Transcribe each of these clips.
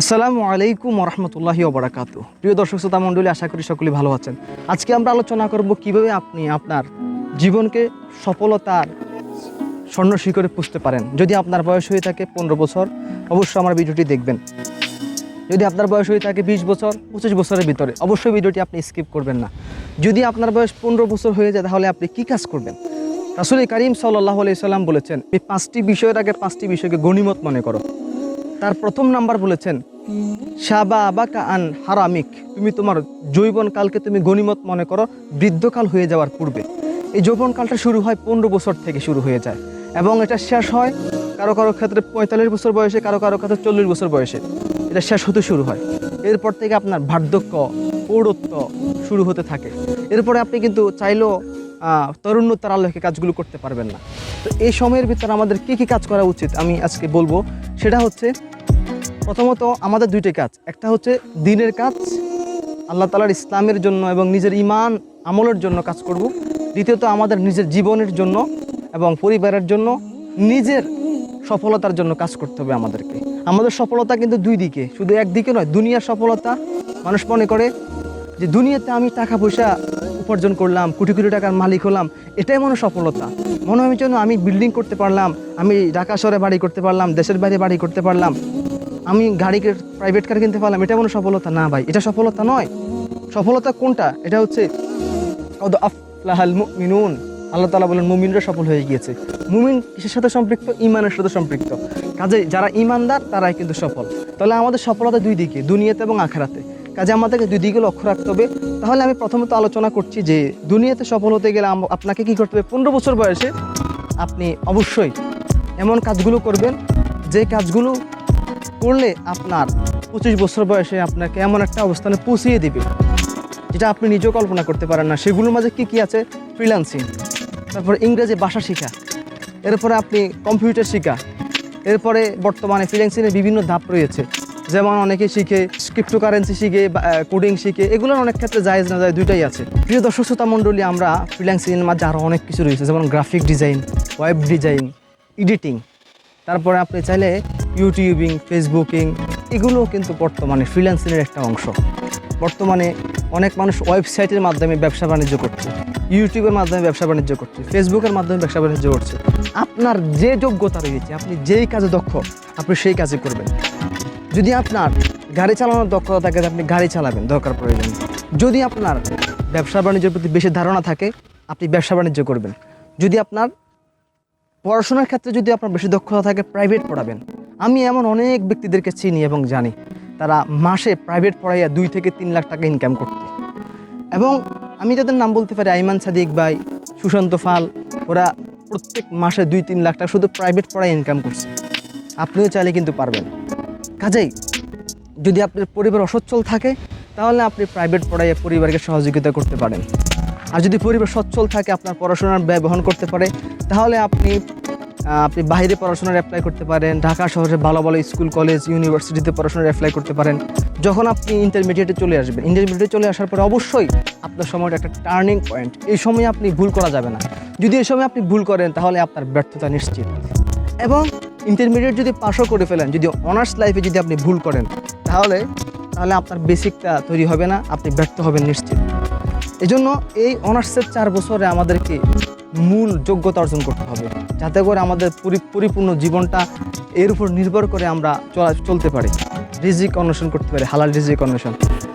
আসসালামু আলাইকুম রহমতুল্লাহি ওবরাকাত প্রিয় দর্শক শ্রোতা মণ্ডলী, আশা করি সকলেই ভালো আছেন। আজকে আমরা আলোচনা করব কীভাবে আপনি আপনার জীবনকে সফলতার স্বর্ণ শিখরে পুষতে পারেন। যদি আপনার বয়স হয়ে থাকে পনেরো বছর অবশ্যই আমার ভিডিওটি দেখবেন। যদি আপনার বয়স হয়ে থাকে বিশ বছর, পঁচিশ বছরের ভিতরে, অবশ্যই ভিডিওটি আপনি স্কিপ করবেন না। যদি আপনার বয়স পনেরো বছর হয়ে যায়, তাহলে আপনি কি কাজ করবেন? রাসুল করিম সাল্লাহ সাল্লাম বলেছেন, এই পাঁচটি বিষয়ের আগে পাঁচটি বিষয়কে গণিমত মনে করো। তার প্রথম নাম্বার বলেছেন শাবা আবাকা আন হারামিক। তুমি তোমার যৌবনকালকে তুমি গণিমত মনে করো, বৃদ্ধকাল হয়ে যাওয়ার পূর্বে। এই যৌবনকালটা শুরু হয় পনেরো বছর থেকে শুরু হয়ে যায় এবং এটা শেষ হয় কারও কারও ক্ষেত্রে পঁয়তাল্লিশ বছর বয়সে, কারও কারও ক্ষেত্রে চল্লিশ বছর বয়সে। এটা শেষ হতে শুরু হয়। এরপর থেকে আপনার বার্ধক্য পৌরত্ব শুরু হতে থাকে। এরপরে আপনি কিন্তু চাইলেও তরুণতার আলোকে কাজগুলো করতে পারবেন না। তো এই সময়ের ভিতরে আমাদের কি কি কাজ করা উচিত আমি আজকে বলব। সেটা হচ্ছে প্রথমত আমাদের দুইটি কাজ। একটা হচ্ছে দিনের কাজ, আল্লাহ তালার ইসলামের জন্য এবং নিজের ইমান আমলের জন্য কাজ করব। দ্বিতীয়ত আমাদের নিজের জীবনের জন্য এবং পরিবারের জন্য নিজের সফলতার জন্য কাজ করতে হবে আমাদেরকে। আমাদের সফলতা কিন্তু দুই দিকে, শুধু একদিকে নয়, দুনিয়ার সফলতা। মানুষ মনে করে যে দুনিয়াতে আমি টাকা পয়সা উপার্জন করলাম, কোটি কোটি টাকার মালিক হলাম, এটাই মনে সফলতা। মনে হয় যেন আমি বিল্ডিং করতে পারলাম, আমি ঢাকা শহরে বাড়ি করতে পারলাম, দেশের বাইরে বাড়ি করতে পারলাম। আমি গাড়ি প্রাইভেট কার কিনতে পারলাম, এটা কোনো সফলতা? না ভাই, এটা সফলতা নয়। সফলতা কোনটা? এটা হচ্ছে মুমিনুন। আল্লাহ তালা বলেন, মুমিনরা সফল হয়ে গিয়েছে। মুমিন কিসের সাথে সম্পৃক্ত? ইমানের সাথে সম্পৃক্ত। কাজে যারা ইমানদার তারাই কিন্তু সফল। তাহলে আমাদের সফলতা দুই দিকে, দুনিয়াতে এবং আখেরাতে। কাজে আমাদেরকে দুই দিকে লক্ষ্য রাখতে হবে। তাহলে আমি প্রথমত আলোচনা করছি যে, দুনিয়াতে সফল হতে গেলে আপনাকে কি করতে হবে? পনেরো বছর বয়সে আপনি অবশ্যই এমন কাজগুলো করবেন, যে কাজগুলো করলে আপনার পঁচিশ বছর বয়সে আপনাকে এমন একটা অবস্থানে পৌঁছিয়ে দিবে, যেটা আপনি নিজেও কল্পনা করতে পারেন না। সেগুলোর মাঝে কী কী আছে? ফ্রিল্যান্সিং তারপর ইংরেজি ভাষা শেখা, এরপরে আপনি কম্পিউটার শেখা, এরপরে বর্তমানে ফ্রিল্যান্সিংয়ের বিভিন্ন ধাপ রয়েছে। যেমন অনেকে শিখে ক্রিপ্টোকারেন্সি শিখে কোডিং শিখে, এগুলোর অনেক ক্ষেত্রে জায়েজ না যায় দুইটাই আছে। প্রিয় দর্শক, শ্রোতা মণ্ডলী, আমরা ফ্রিল্যান্সিংয়ের মাঝে আরও অনেক কিছু রয়েছে, যেমন graphic design web design editing তারপরে আপনি চাইলে ইউটিউবিং, ফেসবুকিং, এগুলোও কিন্তু বর্তমানে ফ্রিল্যান্সিংয়ের একটা অংশ। বর্তমানে অনেক মানুষ ওয়েবসাইটের মাধ্যমে ব্যবসা বাণিজ্য করছে, ইউটিউবের মাধ্যমে ব্যবসা বাণিজ্য করছে ফেসবুকের মাধ্যমে ব্যবসা বাণিজ্য করছে। আপনার যে যোগ্যতা রয়েছে, আপনি যেই কাজে দক্ষ, আপনি সেই কাজে করবেন। যদি আপনার গাড়ি চালানোর দক্ষতা থাকে, আপনি গাড়ি চালাবেন, দরকার প্রয়োজন। যদি আপনার ব্যবসা বাণিজ্যের প্রতি বেশি ধারণা থাকে, আপনি ব্যবসা বাণিজ্য করবেন। যদি আপনার পড়াশোনার ক্ষেত্রে যদি আপনার বেশি দক্ষতা থাকে প্রাইভেট পড়াবেন। আমি এমন অনেক ব্যক্তিদেরকে চিনি এবং জানি। তারা মাসে প্রাইভেট পড়াইয়া দুই থেকে তিন লাখ টাকা ইনকাম করতে। এবং আমি তাদের নাম বলতে পারি, আইমান সাদিক ভাই, সুশান্ত ফাল ওরা প্রত্যেক মাসে দুই তিন লাখ টাকা শুধু প্রাইভেট পড়ায় ইনকাম করছে। আপনিও চাইলে কিন্তু পারবেন। কাজেই, যদি আপনার পরিবার অসচ্ছল থাকে, তাহলে আপনি প্রাইভেট পড়াইয়ে পরিবারকে সহযোগিতা করতে পারেন। আর যদি পরিবার সচ্ছল থাকে, আপনার পড়াশোনার ব্যয় বহন করতে পারে, তাহলে আপনি আপনি বাইরে পড়াশোনার অ্যাপ্লাই করতে পারেন, ঢাকা শহরে ভালো ভালো স্কুল কলেজ ইউনিভার্সিটিতে পড়াশোনার অ্যাপ্লাই করতে পারেন। যখন আপনি ইন্টারমিডিয়েটে চলে আসবেন ইন্টারমিডিয়েটে চলে আসার পরে অবশ্যই আপনার সময়টা একটা টার্নিং পয়েন্ট এই সময় আপনি ভুল করা যাবে না। যদি এই সময় আপনি ভুল করেন, তাহলে আপনার ব্যর্থতা নিশ্চিত। এবং ইন্টারমিডিয়েট যদি পাশও করে ফেলেন, যদি অনার্স লাইফে যদি আপনি ভুল করেন, তাহলে তাহলে আপনার বেসিকটা তৈরি হবে না, আপনি ব্যর্থ হবেন নিশ্চিত। এজন্য এই অনার্সের চার বছরে আমাদেরকে মূল যোগ্যতা অর্জন করতে হবে। যাতে করে আমাদের পরি- পরিপূর্ণ জীবনটা এর উপর নির্ভর করে আমরা চলা, চলতে পারি। রিজিক অন্বেষণ করতে পারি, হালাল রিজিক অন্বেষণ।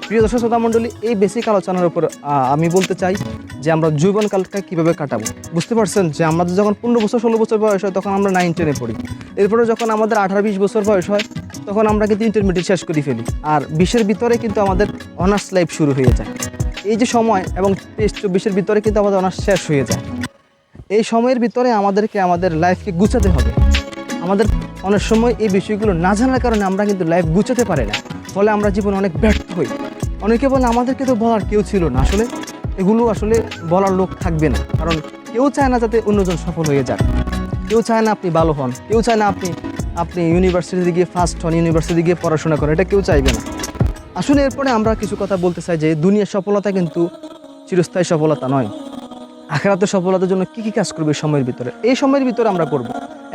প্রিয় দর্শক, শ্রোতা মণ্ডলী, এই বেসিক আলোচনার উপর আমি বলতে চাই যে আমরা যৌবনকালটা কীভাবে কাটাবো। বুঝতে পারছেন যে আমাদের যখন পনেরো বছর, ষোলো বছর বয়স হয়, তখন আমরা নাইন টেনে পড়ি। এরপরে যখন আমাদের আঠারো, বিশ বছর বয়স হয়, তখন আমরা কিন্তু ইন্টারমিডিয়েট শেষ করে ফেলি। আর বিশের ভিতরে কিন্তু আমাদের অনার্স লাইফ শুরু হয়ে যায়। এই যে সময় এবং তেইশ চব্বিশের ভিতরে কিন্তু আমাদের অনার্স শেষ হয়ে যায়। এই সময়ের ভিতরে আমাদেরকে, আমাদের লাইফকে গুছাতে হবে। আমাদের অনেক সময় এই বিষয়গুলো না জানার কারণে আমরা কিন্তু লাইফ গুছাতে পারি না। ফলে আমরা জীবনে অনেক ব্যর্থ হই। অনেকে বলে, আমাদেরকে তো বলার কেউ ছিল না। আসলে এগুলো আসলে বলার লোক থাকবে না। কারণ কেউ চায় না যাতে অন্যজন সফল হয়ে যাক। কেউ চায় না আপনি ভালো হন। কেউ চায় না আপনি আপনি ইউনিভার্সিটিতে গিয়ে ফার্স্ট হন ইউনিভার্সিটি গিয়ে পড়াশোনা করেন। এটা কেউ চাইবে না। আসলে এরপরে আমরা কিছু কথা বলতে চাই যে, দুনিয়ার সফলতা কিন্তু চিরস্থায়ী সফলতা নয়। আখেরাতের সফলতার জন্য কি কি কাজ করবে সময়ের ভিতরে? এই সময়ের ভিতরে আমরা করব।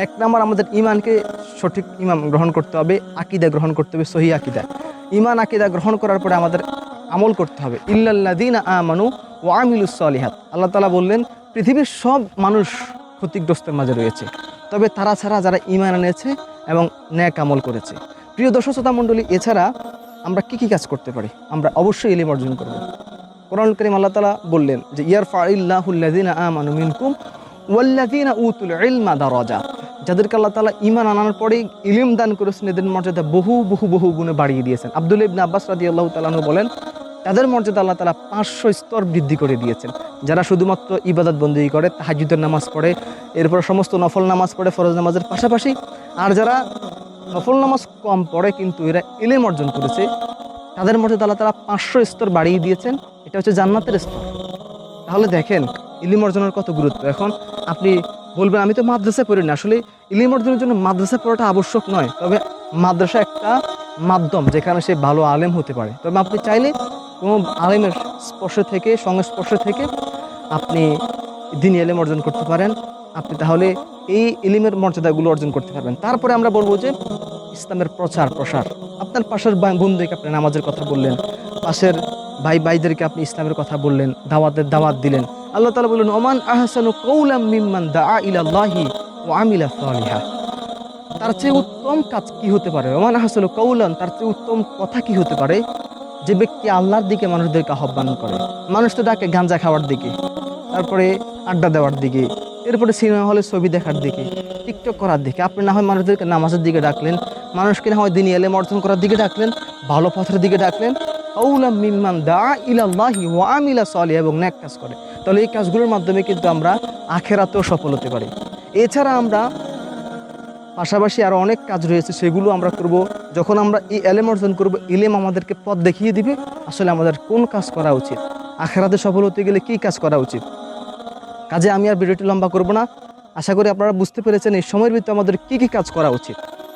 এক নম্বর আমাদের ইমানকে সঠিক ইমাম গ্রহণ করতে হবে, আকিদা গ্রহণ করতে হবে, সহি আকিদা। ইমান আকিদা গ্রহণ করার পরে আমাদের আমল করতে হবে। ইল্লাল্লাদিন আমানু ও আমিলুস সালিহাত। আল্লাহ তালা বললেন, পৃথিবীর সব মানুষ ক্ষতিগ্রস্তের মাঝে রয়েছে। তবে তারা ছাড়া যারা ইমান এনেছে এবং ন্যাক আমল করেছে। প্রিয় দর্শক, শ্রোতা মণ্ডলী, এছাড়া আমরা কি কি কাজ করতে পারি? আমরা অবশ্যই ইলিম অর্জন করব। কোরআন করিম আল্লাহ তালা বললেন যে ইয়ার ফাইল্লাহুল্লাদিনা আমানু মিনকুম ওয়াল্লাদিনা উতুল ইলমা দারাজা। যাদেরকে আল্লাহ তালা ইমান আনার পরেই ইলিম দান করেছেন, এদের মর্যাদা বহু বহু বহু গুণে বাড়িয়ে দিয়েছেন। আব্দুল ইবনে আব্বাস রাদি আল্লাহ তালানু বলেন, তাদের মর্যাদা আল্লাহ তালা পাঁচশো স্তর বৃদ্ধি করে দিয়েছেন। যারা শুধুমাত্র ইবাদত বন্দী করে তাহাজুদের নামাজ পড়ে, এরপর সমস্ত নফল নামাজ পড়ে, ফরজ নামাজের পাশাপাশি, আর যারা নফল নামাজ কম পড়ে, কিন্তু এরা ইলেম অর্জন করেছে তাদের মর্যাদা আল্লাহ তালা পাঁচশো স্তর বাড়িয়ে দিয়েছেন, এটা হচ্ছে জান্নাতের স্তর। তাহলে দেখেন, ইলিম অর্জনের কত গুরুত্ব। এখন আপনি বলবেন, আমি তো মাদ্রাসায় পড়ি না। আসলে ইলিম অর্জনের জন্য মাদ্রাসা পড়াটা আবশ্যক নয়, তবে মাদ্রাসা একটা মাধ্যম যেখানে সে ভালো আলেম হতে পারে। তবে আপনি চাইলে কোনো আলেমের স্পর্শ থেকে, সংস্পর্শ থেকে আপনি দিন এলেম অর্জন করতে পারেন। আপনি তাহলে এই ইলিমের মর্যাদাগুলো অর্জন করতে পারবেন। তারপরে আমরা বলব যে ইসলামের প্রচার, প্রসার। আপনার পাশের বন্ধুকে আপনি নামাজের কথা বললেন, পাশের ভাই ভাইদেরকে আপনি ইসলামের কথা বললেন, দাওয়াতের দাওয়াত দিলেন। আল্লাহ তালা বললেন, ওমান আহসানু কৌলাম দা ইলাল্লাহি তার চেয়ে উত্তম কাজ কি হতে পারে? ওমান আহসানু কৌলান তার চেয়ে উত্তম কথা কি হতে পারে? যে ব্যক্তি আল্লাহর দিকে মানুষদেরকে আহ্বান করে। মানুষ তো ডাকে গাঞ্জা খাওয়ার দিকে, তারপরে আড্ডা দেওয়ার দিকে, এরপরে সিনেমা হলে ছবি দেখার দিকে, টিকটক করার দিকে। আপনি না হয় মানুষদেরকে নামাজের দিকে ডাকলেন মানুষকে না হয় দিনী এলেম অর্জন করার দিকে ডাকলেন, ভালো পথের দিকে ডাকলেন। দা ওয়া এবং ন্যাক কাজ করে। তাহলে এই কাজগুলোর মাধ্যমে কিন্তু আমরা আখেরাতেও সফল হতে পারি। এছাড়া আমরা পাশাপাশি আরও অনেক কাজ রয়েছে, সেগুলো আমরা করব। যখন আমরা এই এলেম অর্জন করব, ইলেম আমাদেরকে পথ দেখিয়ে দিবে, আসলে আমাদের কোন কাজ করা উচিত? আখেরাতে সফল হতে গেলে কি কাজ করা উচিত? কাজে আমি আর ভিডিওটি লম্বা করব না। আশা করি আপনারা বুঝতে পেরেছেন, এই সময়ের ভিতরে আমাদের কি কি কাজ করা উচিত?